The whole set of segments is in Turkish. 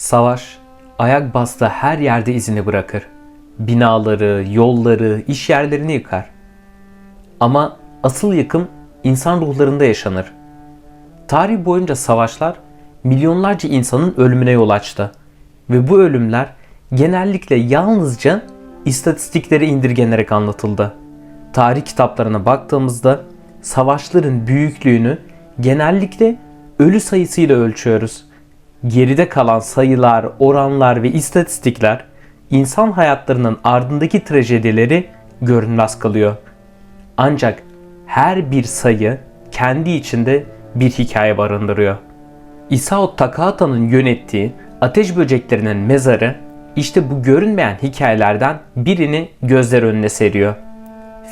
Savaş, ayak bastığı her yerde izini bırakır. Binaları, yolları, iş yerlerini yıkar. Ama asıl yıkım insan ruhlarında yaşanır. Tarih boyunca savaşlar milyonlarca insanın ölümüne yol açtı. Ve bu ölümler genellikle yalnızca istatistiklere indirgenerek anlatıldı. Tarih kitaplarına baktığımızda savaşların büyüklüğünü genellikle ölü sayısıyla ölçüyoruz. Geride kalan sayılar, oranlar ve istatistikler insan hayatlarının ardındaki trajedileri görünmez kılıyor. Ancak her bir sayı kendi içinde bir hikaye barındırıyor. Isao Takahata'nın yönettiği Ateş Böceklerinin Mezarı işte bu görünmeyen hikayelerden birini gözler önüne seriyor.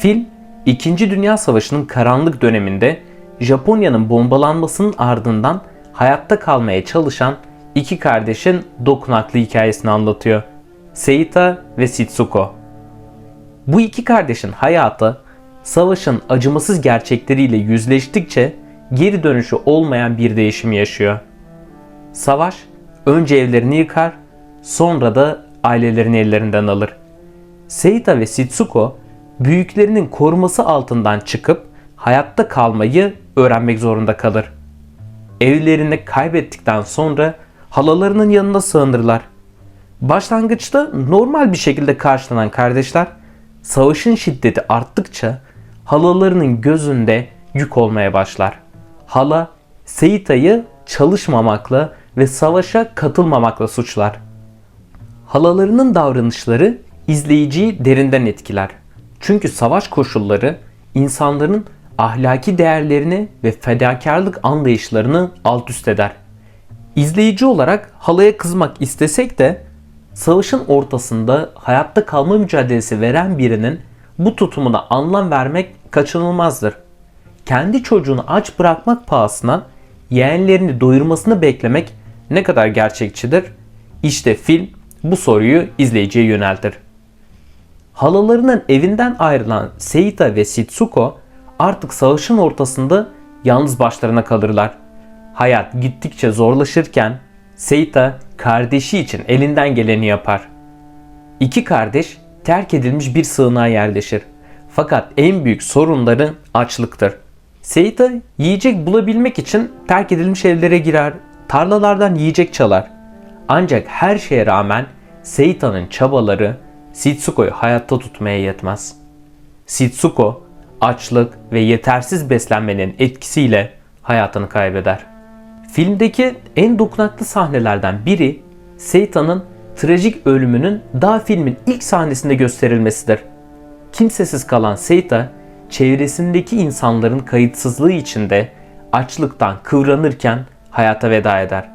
Film, 2. Dünya Savaşı'nın karanlık döneminde Japonya'nın bombalanmasının ardından hayatta kalmaya çalışan iki kardeşin dokunaklı hikayesini anlatıyor. Seita ve Shitsuko. Bu iki kardeşin hayatı savaşın acımasız gerçekleriyle yüzleştikçe geri dönüşü olmayan bir değişim yaşıyor. Savaş önce evlerini yıkar, sonra da ailelerini ellerinden alır. Seita ve Shitsuko büyüklerinin koruması altından çıkıp hayatta kalmayı öğrenmek zorunda kalır. Evlerini kaybettikten sonra halalarının yanına sığınırlar. Başlangıçta normal bir şekilde karşılanan kardeşler savaşın şiddeti arttıkça halalarının gözünde yük olmaya başlar. Hala Seita'yı çalışmamakla ve savaşa katılmamakla suçlar. Halalarının davranışları izleyiciyi derinden etkiler. Çünkü savaş koşulları insanların ahlaki değerlerini ve fedakarlık anlayışlarını alt üst eder. İzleyici olarak halaya kızmak istesek de savaşın ortasında hayatta kalma mücadelesi veren birinin bu tutumuna anlam vermek kaçınılmazdır. Kendi çocuğunu aç bırakmak pahasına yeğenlerini doyurmasını beklemek ne kadar gerçekçidir? İşte film bu soruyu izleyiciye yöneltir. Halalarının evinden ayrılan Seita ve Shitsuko artık savaşın ortasında yalnız başlarına kalırlar. Hayat gittikçe zorlaşırken Seita kardeşi için elinden geleni yapar. İki kardeş terk edilmiş bir sığınağa yerleşir. Fakat en büyük sorunları açlıktır. Seita yiyecek bulabilmek için terk edilmiş evlere girer, tarlalardan yiyecek çalar. Ancak her şeye rağmen Seita'nın çabaları Shitsuko'yu hayatta tutmaya yetmez. Shitsuko açlık ve yetersiz beslenmenin etkisiyle hayatını kaybeder. Filmdeki en dokunaklı sahnelerden biri Seita'nın trajik ölümünün daha filmin ilk sahnesinde gösterilmesidir. Kimsesiz kalan Seita, çevresindeki insanların kayıtsızlığı içinde açlıktan kıvranırken hayata veda eder.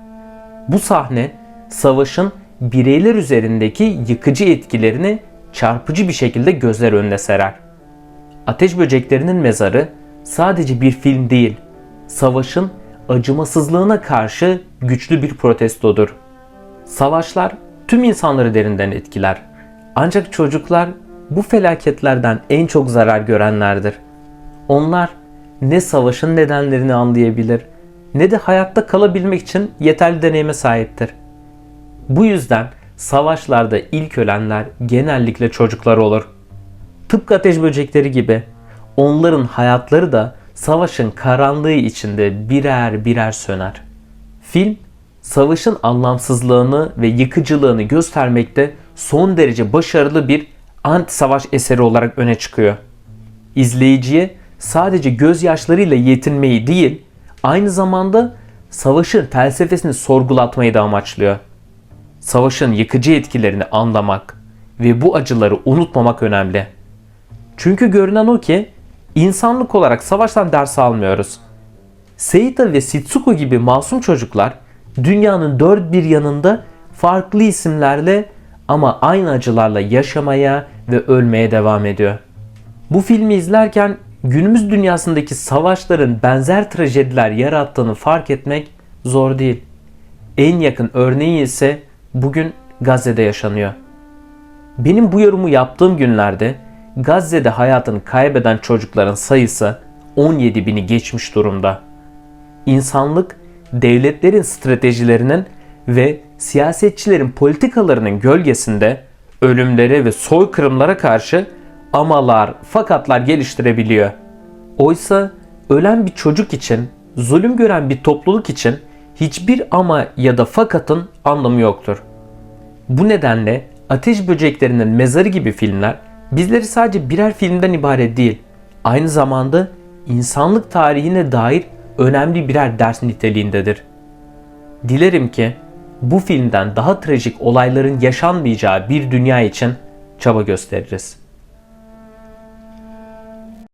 Bu sahne savaşın bireyler üzerindeki yıkıcı etkilerini çarpıcı bir şekilde gözler önüne serer. Ateş Böceklerinin Mezarı sadece bir film değil, savaşın acımasızlığına karşı güçlü bir protestodur. Savaşlar tüm insanları derinden etkiler. Ancak çocuklar bu felaketlerden en çok zarar görenlerdir. Onlar ne savaşın nedenlerini anlayabilir ne de hayatta kalabilmek için yeterli deneyime sahiptir. Bu yüzden savaşlarda ilk ölenler genellikle çocuklar olur. Tıpkı ateş böcekleri gibi onların hayatları da savaşın karanlığı içinde birer birer söner. Film savaşın anlamsızlığını ve yıkıcılığını göstermekte son derece başarılı bir anti savaş eseri olarak öne çıkıyor. İzleyiciye sadece gözyaşlarıyla yetinmeyi değil, aynı zamanda savaşın felsefesini sorgulatmayı da amaçlıyor. Savaşın yıkıcı etkilerini anlamak ve bu acıları unutmamak önemli. Çünkü görünen o ki insanlık olarak savaştan ders almıyoruz. Seita ve Shitsuko gibi masum çocuklar dünyanın dört bir yanında farklı isimlerle ama aynı acılarla yaşamaya ve ölmeye devam ediyor. Bu filmi izlerken günümüz dünyasındaki savaşların benzer trajediler yarattığını fark etmek zor değil. En yakın örneği ise bugün Gazze'de yaşanıyor. Benim bu yorumu yaptığım günlerde Gazze'de hayatını kaybeden çocukların sayısı 17 bini geçmiş durumda. İnsanlık devletlerin stratejilerinin ve siyasetçilerin politikalarının gölgesinde ölümlere ve soykırımlara karşı amalar, fakatlar geliştirebiliyor. Oysa ölen bir çocuk için, zulüm gören bir topluluk için hiçbir ama ya da fakatın anlamı yoktur. Bu nedenle Ateş Böceklerinin Mezarı gibi filmler bizleri sadece birer filmden ibaret değil, aynı zamanda insanlık tarihine dair önemli birer ders niteliğindedir. Dilerim ki bu filmden daha trajik olayların yaşanmayacağı bir dünya için çaba gösteririz.